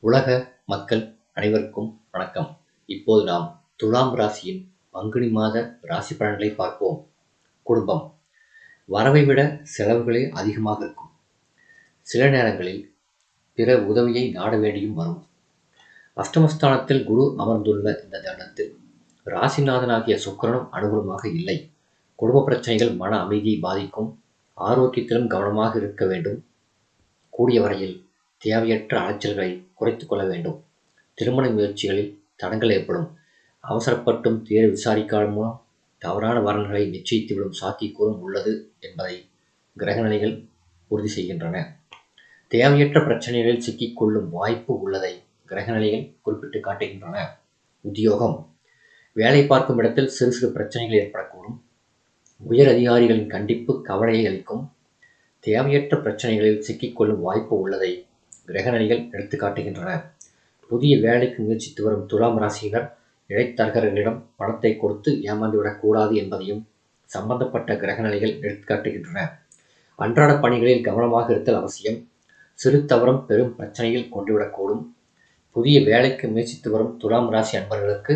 உலக மக்கள் அனைவருக்கும் வணக்கம். இப்போது நாம் துலாம் ராசியின் பங்குனி மாத ராசி பலன்களை பார்ப்போம். குடும்பம். வரவை விட செலவுகளே அதிகமாக இருக்கும். சில நேரங்களில் பிற உதவியை நாட வேண்டியும் வரும். அஷ்டமஸ்தானத்தில் குரு அமர்ந்துள்ள இந்த தருணத்தில் ராசிநாதனாகிய சுக்கிரனும் அனுகூலமாக இல்லை. குடும்ப பிரச்சனைகள் மன அமைதியை பாதிக்கும். ஆரோக்கியத்திலும் கவனமாக இருக்க வேண்டும். கூடிய வரையில் தேவையற்ற அலைச்சல்களை குறைத்து கொள்ள வேண்டும். திருமண முயற்சிகளில் தடங்கள் ஏற்படும். அவசரப்பட்டும் தேர் விசாரிக்காத மூலம் தவறான வரன்களை நிச்சயித்துவிடும் சாத்தியக்கூறும் உள்ளது என்பதை கிரகநிலைகள் உறுதி செய்கின்றன. தேவையற்ற பிரச்சனைகளில் சிக்கிக்கொள்ளும் வாய்ப்பு உள்ளதை கிரகநிலைகள் குறிப்பிட்டு காட்டுகின்றன. உத்தியோகம். வேலை பார்க்கும் இடத்தில் சிறு சிறு பிரச்சனைகள் ஏற்படக்கூடும். உயர் அதிகாரிகளின் கண்டிப்பு கவலையை அளிக்கும். தேவையற்ற பிரச்சனைகளில் சிக்கிக்கொள்ளும் வாய்ப்பு உள்ளதை கிரகநிலைகள் எடுத்து காட்டுகின்றன புதிய வேலைக்கு முயற்சித்து வரும் துலாம் ராசியினர் இழைத்தரகர்களிடம் பணத்தை கொடுத்து ஏமாந்துவிடக்கூடாது என்பதையும் சம்பந்தப்பட்ட கிரகநிலைகள் எடுத்துக்காட்டுகின்றன. அன்றாட பணிகளில் கவனமாக இருத்தல் அவசியம். சிறு தவறும் பெரும் பிரச்சனையில் கொண்டுவிடக்கூடும் புதிய வேலைக்கு முயற்சித்து வரும் துலாம் ராசி அன்பர்களுக்கு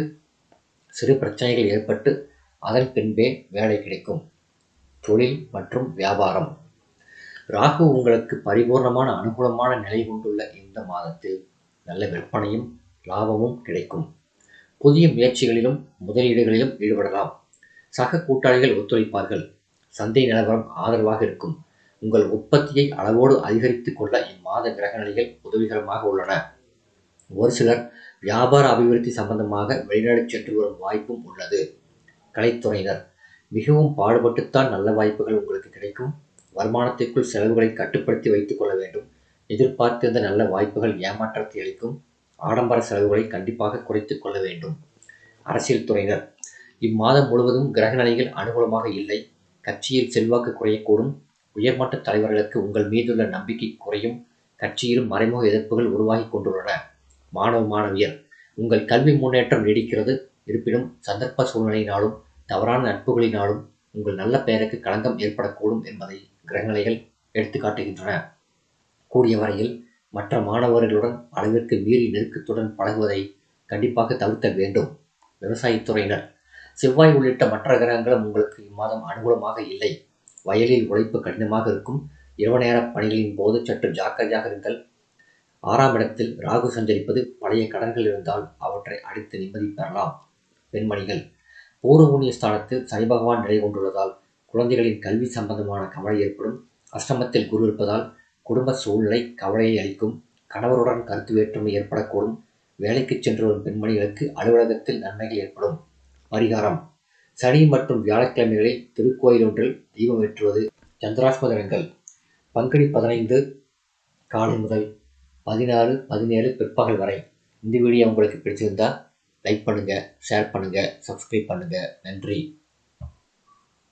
சிறு பிரச்சனைகள் ஏற்பட்டு அதன் பின்பே வேலை கிடைக்கும். தொழில் மற்றும் வியாபாரம். ராகு உங்களுக்கு பரிபூர்ணமான அனுகூலமான நிலை கொண்டுள்ள இந்த மாதத்தில் நல்ல விற்பனையும் லாபமும் கிடைக்கும். புதிய முயற்சிகளிலும் முதலீடுகளிலும் ஈடுபடலாம். சக கூட்டாளிகள் ஒத்துழைப்பார்கள். சந்தை நிலவரம் ஆதரவாக இருக்கும். உங்கள் உற்பத்தியை அளவோடு அதிகரித்துக் கொள்ள இம்மாத கிரகநிலைகள் உதவிகரமாக உள்ளன. ஒரு சிலர் வியாபார அபிவிருத்தி சம்பந்தமாக வெளிநாடு சென்று வரும் வாய்ப்பும் உள்ளது. கலைத்துறையினர் மிகவும் பாடுபட்டுத்தான் நல்ல வாய்ப்புகள் உங்களுக்கு கிடைக்கும். வருமானத்திற்குள் செலவுகளை கட்டுப்படுத்தி வைத்துக் கொள்ள வேண்டும். எதிர்பார்த்திருந்த நல்ல வாய்ப்புகள் ஏமாற்றத்தை அளிக்கும். ஆடம்பர செலவுகளை கண்டிப்பாக குறைத்துக் கொள்ள வேண்டும். அரசியல் துறையினர் இம்மாதம் முழுவதும் கிரகநிலைகள் அனுகூலமாக இல்லை. கட்சியில் செல்வாக்கு குறையக்கூடும். உயர்மட்ட தலைவர்களுக்கு உங்கள் மீதுள்ள நம்பிக்கை குறையும். கட்சியிலும் மறைமுக எதிர்ப்புகள் உருவாகி கொண்டுள்ளன. மாணவ மாணவியர் உங்கள் கல்வி முன்னேற்றம் நீடிக்கிறது. இருப்பினும் சந்தர்ப்ப சூழ்நிலையினாலும் தவறான நட்புகளினாலும் உங்கள் நல்ல பெயருக்கு களங்கம் ஏற்படக்கூடும் என்பதை கிரகநிலைகள் எடுத்து காட்டுகின்றன. கூடிய வரையில் மற்ற மாணவர்களுடன் அளவிற்கு மீறி நெருக்கத்துடன் பழகுவதை கண்டிப்பாக தவிர்க்க வேண்டும். விவசாயத்துறையினர் செவ்வாய் உள்ளிட்ட மற்ற கிரகங்களும் உங்களுக்கு இம்மாதம் அனுகூலமாக இல்லை. வயலில் உழைப்பு கடினமாக இருக்கும். இரவு நேர பணிகளின் போது சற்று ஜாக்கிரதையாக இருங்கள். ஆறாம் இடத்தில் ராகு சஞ்சரிப்பது பழைய கடன்கள் இருந்தால் அவற்றை அடித்து நிம்மதி பெறலாம். பெண்மணிகள் பூர்வ ஸ்தானத்தில் சனி பகவான் நிலை கொண்டுள்ளதால் குழந்தைகளின் கல்வி சம்பந்தமான கவலை ஏற்படும். அஷ்டமத்தில் குரு இருப்பதால் குடும்ப சூழ்நிலை கவலையை அளிக்கும். கணவருடன் கருத்து வேற்றுமை ஏற்படக்கூடும். வேலைக்கு சென்று வரும் பெண்மணிகளுக்கு அலுவலகத்தில் நன்மைகள் ஏற்படும். பரிகாரம். சனி மற்றும் வியாழக்கிழமைகளில் திருக்கோயில் ஒன்றில் தீபம் ஏற்றுவது. சந்திராஷ்மதனங்கள் பங்குனி பதினைந்து காலை முதல் பதினாறு பதினேழு பிற்பகல் வரை. இந்த வீடியோ உங்களுக்கு பிடிச்சிருந்தால் லைக் பண்ணுங்கள் ஷேர் பண்ணுங்கள் சப்ஸ்கிரைப் பண்ணுங்கள் நன்றி.